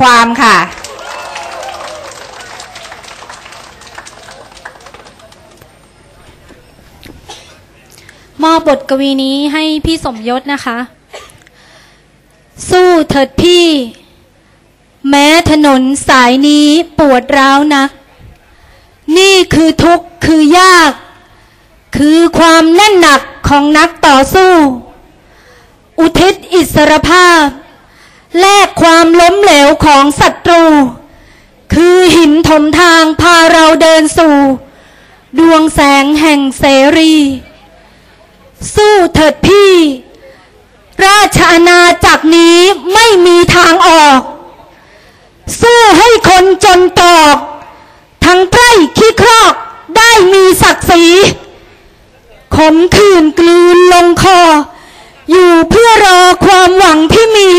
ความค่ะ มอบบทกวีนี้ให้พี่สมยศนะคะ สู้เถิดพี่ แม้ถนนสายนี้ปวดร้าวนักนี่คือทุกข์คือยาก คือความแน่นหนักของนักต่อสู้ อุทิศอิสรภาพ แลกความล้มเหลวของศัตรู คือหินถมทางพาเราเดินสู่ ดวงแสงแห่งเสรี สู้เถิดพี่ ราชอาณาจักรนี้ไม่มีทางออก สู้ให้คนจนตอก ทั้งไพร่ขี้ครอกได้มีศักดิ์ศรีขมขื่นกลืนลงคอ อยู่เพื่อรอความหวังที่มี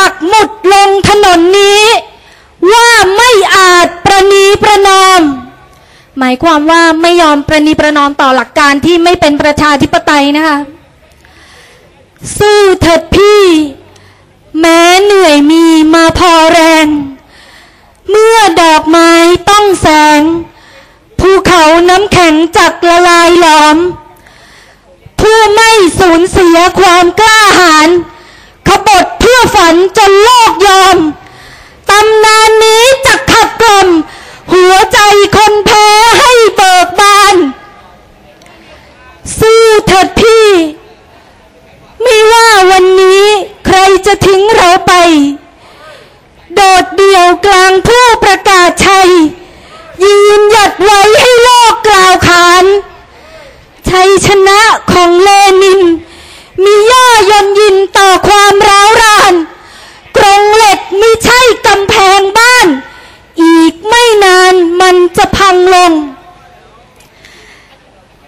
ปักหมุดลงถนนนี้ ว่าไม่อาจประนีประนอม หมายความว่าไม่ยอมประนีประนอมต่อหลักการที่ไม่เป็นประชาธิปไตยนะคะสู้เถิดพี่ แม้เหนื่อยมีมาพอแรง เมื่อดอกไม้ต้องแสง ภูเขาน้ำแข็งจักละลายหลอมเพื่อไม่สูญเสียความกล้าหาญขบฏ พื่อฝันจนโลกยอม ตำนานนี้จะขับกล่อมหัวใจคนแพ้ให้เบิกบาน สู้เถิดพี่ ไม่ว่าวันนี้ใครจะทิ้งเราไป โดดเดี่ยวกลางผู้ประกาศชัย ยืนหยัดไว้ให้โลกกล่าวขานชัยชนะของเลนิน มีย่อยนยินต่อความร้าวราน กรงเหล็กไม่ใช่กำแพงบ้าน อีกไม่นานมันจะพังลง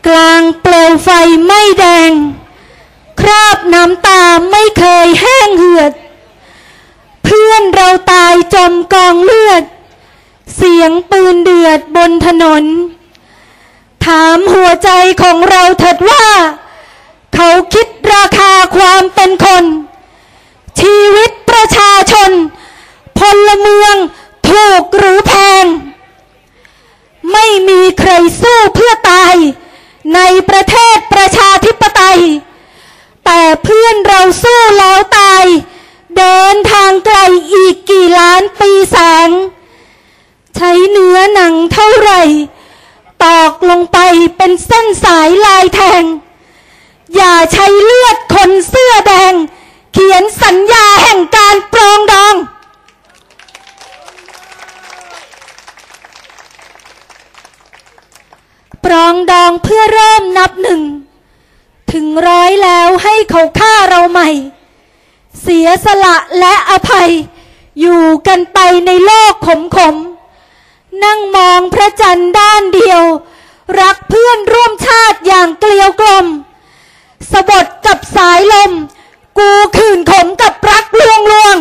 กลางเปลวไฟไม่แดง คราบน้ำตา ไม่เคยแห้งเหือด เพื่อนเราตายจมกองเลือด เสียงปืนเดือดบนถนน ถามหัวใจของเราเถิดว่า เขาคิดราคาความเป็นคน ชีวิตประชาชน พลเมืองถูกหรือแพง ไม่มีใครสู้เพื่อตาย ในประเทศประชาธิปไตย แต่เพื่อนเราสู้แล้ว ตาย เดินทางไกลอีกกี่ล้านปีแสง ใช้เนื้อหนังเท่าไหร่ ตอกลงไปเป็นเส้นสายลายแทง อย่าใช้เลือดคนเสื้อแดง เขียนสัญญาแห่งการปรองดองปรองดองเพื่อเริ่มนับหนึ่ง ถึงร้อยแล้วให้เขาฆ่าเราใหม่ สียสละและอภัย อยู่กันไปในโลกขมขม นั่งมองพระจันทร์ด้านเดียว รักเพื่อนร่วมชาติอย่างเกลียวกลมสะบดกับสายลม กูขื่นขมกับรักลวงลวง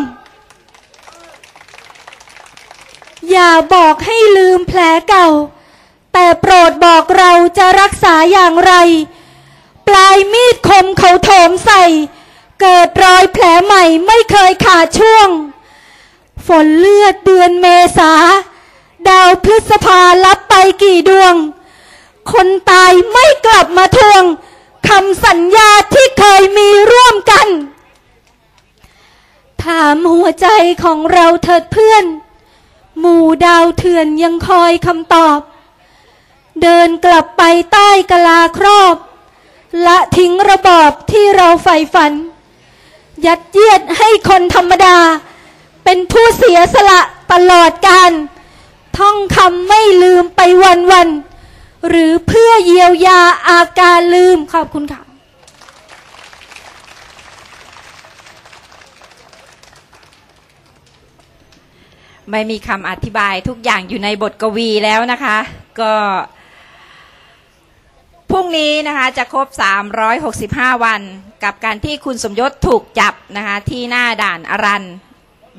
อย่าบอกให้ลืมแผลเก่า แต่โปรดบอกเราจะรักษาอย่างไร ปลายมีดคมเขาโถมใส่ เกิดรอยแผลใหม่ไม่เคยขาดช่วง ฝนเลือดเดือนเมษา ดาวพฤษภารับไปกี่ดวง คนตายไม่กลับมาทวงคำสัญญาที่เคยมีร่วมกัน ถามหัวใจของเราเถิดเพื่อน หมู่ดาวเถื่อนยังคอยคำตอบ เดินกลับไปใต้กะลาครอบ ละทิ้งระบอบที่เราใฝ่ฝัน ยัดเยียดให้คนธรรมดา เป็นผู้เสียสละตลอดการ ท่องคำไม่ลืมไปวันวัน หรือเพื่อเยียวยาอาการลืม ขอบคุณค่ะ ไม่มีคำอธิบายทุกอย่างอยู่ในบทกวีแล้วนะคะ ก็พรุ่งนี้นะคะจะครบ 365 วัน กับการที่คุณสมยศถูกจับนะคะที่หน้าด่านอารัน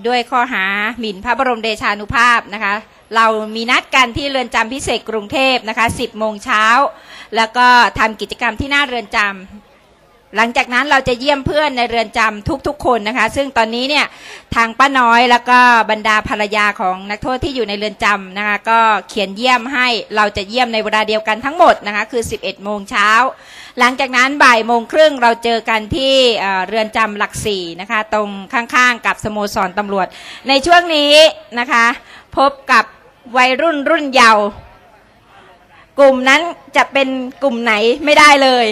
ด้วยข้อหาหมิ่นพระบรมเดชานุภาพนะคะ เรามีนัดกันที่เรือนจำพิเศษกรุงเทพนะคะ 10 โมงเช้า แล้วก็ทำกิจกรรมที่หน้าเรือนจำหลังจากนั้นเราจะเยี่ยมเพื่อนในเรือนจำทุกๆคนนะคะ ซึ่งตอนนี้เนี่ยทางป้าน้อยแล้วก็บรรดาภรรยาของนักโทษที่อยู่ในเรือนจำนะคะ ก็เขียนเยี่ยมให้เราจะเยี่ยมในเวลาเดียวกันทั้งหมดนะคะ คือ 11 โมงเช้า หลังจากนั้นบ่ายโมงครึ่งเราเจอกันที่เรือนจำหลักสี่นะคะ ตรงข้างๆกับสโมสรตำรวจ ในช่วงนี้นะคะ พบกับวัยรุ่นรุ่นเยาว์กลุ่มนั้นจะเป็นกลุ่มไหนไม่ได้เลย